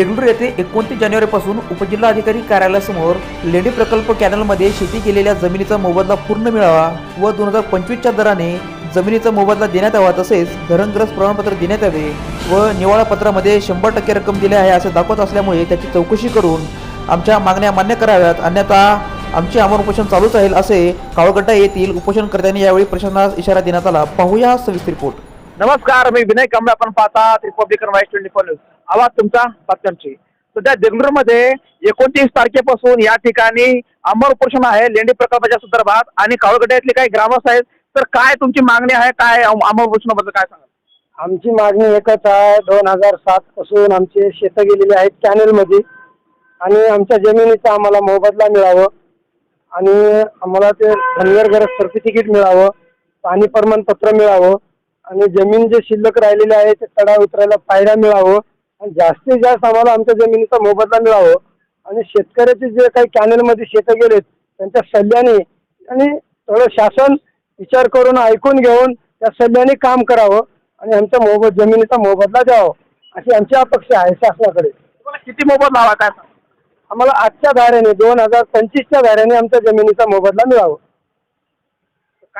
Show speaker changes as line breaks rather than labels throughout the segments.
देगलूर येथे एकोणतीस जानेवारीपासून उपजिल्हाधिकारी कार्यालयासमोर लेणी प्रकल्प कॅनलमध्ये शेती केलेल्या जमिनीचा मोबदला पूर्ण मिळावा व दोन हजार पंचवीसच्या दराने जमिनीचा मोबदला देण्यात यावा तसेच धरणग्रस्त प्रमाणपत्र देण्यात यावे व निवाळा पत्रामध्ये शंभर टक्के रक्कम दिली आहे असे दाखवत असल्यामुळे त्याची चौकशी करून आमच्या मागण्या मान्य कराव्यात. अन्यथा आमचे आमरण उपोषण चालूच राहील असे कावळगड्डा येथील उपोषणकर्त्यांनी यावेळी प्रशासनास इशारा देण्यात आला. पाहूया सविस्तर रिपोर्ट.
नमस्कार मी विनय कांबळे आपण पाहतात Republican vice twenty four news आवाज तुमचा बातम्यांची. सध्या देगलूरमध्ये एकोणतीस तारखेपासून या ठिकाणी अंमल उपोषण आहे लेंडी प्रकल्पाच्या संदर्भात. आणि कावळगड्यातले काही ग्रामस्थ आहेत तर काय तुमची मागणी आहे काय अम- अंमल उपोषणाबद्दल काय सांगा
आमची मागणी एकच आहे दोन हजार सात पासून आमचे शेतं गेलेले आहेत कॅनेलमध्ये. आणि आमच्या जमिनीचा आम्हाला मोबदला मिळावं. आणि आम्हाला ते धनगरगरज सर्टिफिकेट मिळावं. पाणी प्रमाणपत्र मिळावं. आणि जमीन जे शिल्लक राहिलेले आहे ते तडाव उतरायला पायऱ्या मिळावं आणि जास्तीत जास्त आम्हाला आमच्या जमिनीचा मोबदला मिळावं. आणि शेतकऱ्याचे जे काही कॅनलमध्ये शेतं गेलेत त्यांच्या सल्ल्याने आणि थोडं शासन विचार करून ऐकून घेऊन त्या सल्ल्याने काम करावं आणि आमच्या मोबद जमिनीचा मोबदला द्यावा. अशी आमची अपेक्षा आहे शासनाकडे.
तुम्हाला किती मोबदला हवा काय
आम्हाला आजच्या धाऱ्याने दोन हजार पंचवीसच्या धाऱ्याने आमच्या जमिनीचा मोबदला मिळावा.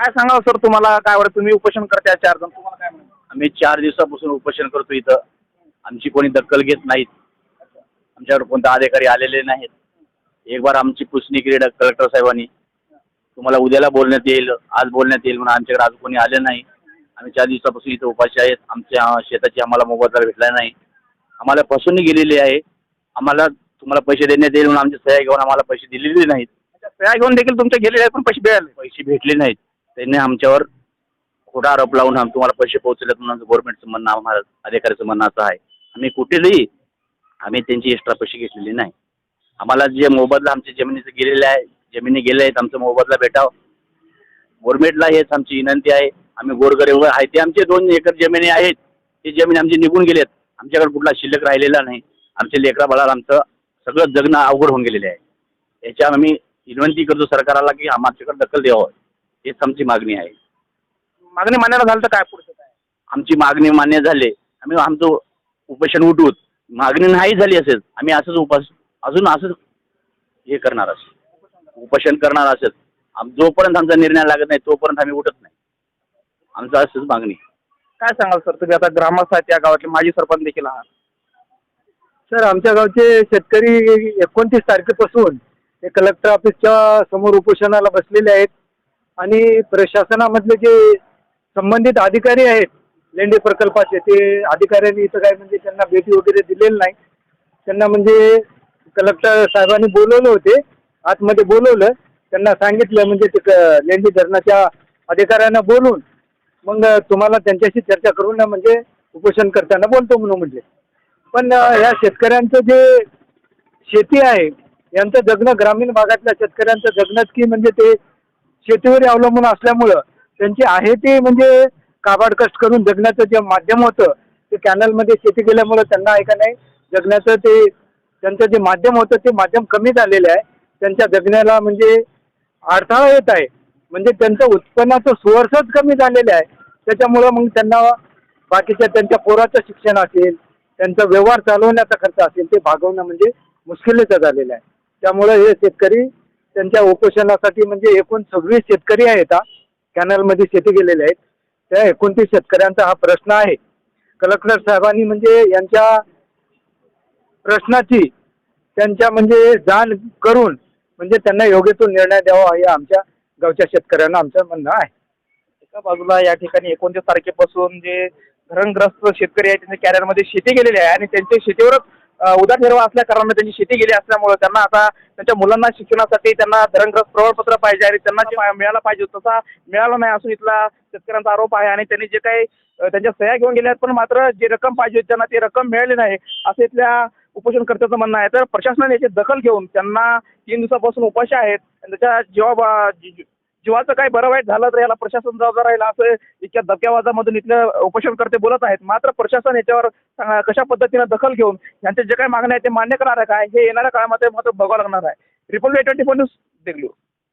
काय सांगाल सर तुम्हाला? काय वाटतं तुम्ही उपोषण करता चार जण तुम्हाला काय म्हणा
आम्ही चार दिवसापासून उपोषण करतो इथं. आमची कोणी दखल घेत नाहीत. आमच्याकडे कोणता अधिकारी आलेले नाहीत. एक बार आमची पुसणी केली कलेक्टर साहेबांनी. तुम्हाला उद्याला बोलण्यात येईल आज बोलण्यात येईल म्हणून आमच्याकडे आज कोणी आले नाही. आम्ही चार दिवसापासून इथं उपाशी आहेत. आमच्या शेताची आम्हाला मोबदला भेटला नाही. आम्हाला फसवणी गेलेली आहे. आम्हाला तुम्हाला पैसे देण्यात येईल म्हणून आमच्या सह्या घेऊन आम्हाला पैसे दिलेले नाहीत.
सह्या घेऊन देखील तुमचे गेलेले आहेत पण पैसे मिळाले
पैसे भेटले नाहीत. त्यांनी आमच्यावर खोटा आरोप लावून आम तुम्हाला पैसे पोहोचले म्हणून गव्हर्नमेंटचं म्हणणं आम्हाला अधिकाऱ्याचं म्हणणं असं आहे. आम्ही कुठेही आम्ही त्यांची एक्स्ट्रा पैसे घेतलेले नाही. आम्हाला जे मोबदला आमच्या जमिनीचं गेलेलं आहे जमिनी गेले आहेत आमचा मोबदला भेटाव. गव्हर्नमेंटला हेच आमची विनंती आहे. आम्ही गोरगरीब आहे. ते आमचे दोन एकर जमिनी आहेत. ते जमीन आमची निघून गेलेत आमच्याकडे कुठला शिल्लक राहिलेला नाही. आमच्या लेकरा बाळाला आमचं सगळं जगणं अवघड होऊन गेलेले आहे. याच्या आम्ही विनंती करतो सरकारला की आमच्याकडे दखल द्यावं. हेच आमची मागणी आहे.
मागणी मान्यता झालं तर काय पुढचं काय?
आमची मागणी मान्य झाली. आम्ही आमचं उपोषण उठवूत मागणी नाही झाली असेल आम्ही असंच उपास अजून असंच हे करणार असेल. उपोषण करणार असेल. आम जोपर्यंत आमचा निर्णय लागत नाही तोपर्यंत आम्ही उठत नाही. आमचं असंच मागणी.
काय सांगाल सर? तुम्ही आता ग्रामस्थ आहेत त्या गावातले माजी सरपंच देखील आहात.
सर आमच्या गावचे शेतकरी एकोणतीस तारखेपासून हे कलेक्टर ऑफिसच्या समोर उपोषणाला बसलेले आहेत. आणि प्रशासनामधले जे संबंधित अधिकारी आहेत लेंडी प्रकल्पाचे ते अधिकाऱ्यांनी इथं काय म्हणजे त्यांना भेटी वगैरे दिलेली नाही. त्यांना म्हणजे कलेक्टर साहेबांनी बोलवलं होते आतमध्ये बोलवलं. त्यांना सांगितलं म्हणजे ते क- लेंडी धरणाच्या अधिकाऱ्यांना बोलून मग तुम्हाला त्यांच्याशी चर्चा करून म्हणजे उपोषण करताना बोलतो म्हणून म्हणजे. पण या शेतकऱ्यांचं जे शेती आहे यांचं जगणं ग्रामीण भागातल्या शेतकऱ्यांचं जगणंच की म्हणजे ते शेतीवर अवलंबून असल्यामुळं त्यांचे आहे ते म्हणजे काबाड कष्ट करून जगण्याचं जे माध्यम होतं ते कॅनलमध्ये शेती केल्यामुळं त्यांना आहे का नाही जगण्याचं ते त्यांचं जे माध्यम होतं ते माध्यम कमी झालेलं आहे. त्यांच्या जगण्याला म्हणजे अडथळा येत आहे. म्हणजे त्यांचं उत्पन्नाचं सोर्सच कमी झालेलं आहे. त्याच्यामुळं मग त्यांना बाकीच्या त्यांच्या पोराचं शिक्षण असेल त्यांचा व्यवहार चालवण्याचा खर्च असेल ते भागवणं म्हणजे मुश्किलीचं झालेलं आहे. त्यामुळं हे शेतकरी त्यांच्या उपोषणासाठी म्हणजे एकूण सव्वीस शेतकरी आहेत कॅनलमध्ये शेती गेलेले आहेत. त्या एकोणतीस शेतकऱ्यांचा हा प्रश्न आहे. कलेक्टर साहेबांनी म्हणजे यांच्या प्रश्नाची त्यांच्या म्हणजे जाण करून म्हणजे त्यांना योग्य तो निर्णय द्यावा हे आमच्या गावच्या शेतकऱ्यांना आमचं म्हणणं आहे.
एका बाजूला या ठिकाणी एकोणतीस तारखेपासून जे धरणग्रस्त शेतकरी आहेत त्यांच्या कॅरियरमध्ये शेती गेलेली आहे आणि त्यांच्या शेतीवरच अ, उदरनिर्वाह असल्या कारणाने त्यांची शेती गेली असल्यामुळे त्यांना आता त्यांच्या मुलांना शिक्षणासाठी त्यांना धरणग्रस्त प्रमाणपत्र पाहिजे आणि त्यांना जे मिळायला पाहिजे तसा मिळाला नाही असून इथला शेतकऱ्यांचा आरोप आहे आणि त्यांनी जे काही त्यांच्या सह्या घेऊन गेल्या आहेत पण मात्र जे रक्कम पाहिजे होती त्यांना ती रक्कम मिळाली नाही असं इथल्या उपोषणकर्त्याचं म्हणणं आहे. तर प्रशासनाने याची दखल घेऊन त्यांना तीन दिवसापासून उपाशी आहेत. त्याच्या जीवा जीवाचं काही बरं वाईट झालं तर याला प्रशासन जबाबदार राहील असं इतक्या धक्क्यावाजामधून इथले उपोषणकर्ते बोलत आहेत. मात्र प्रशासन याच्यावर कशा पद्धतीनं दखल घेऊन यांचे जे काही मागण्या आहेत ते मान्य करणार आहे काय हे येणाऱ्या काळामध्ये मात्र बघावं लागणार आहे. Republic twenty four news Deglur.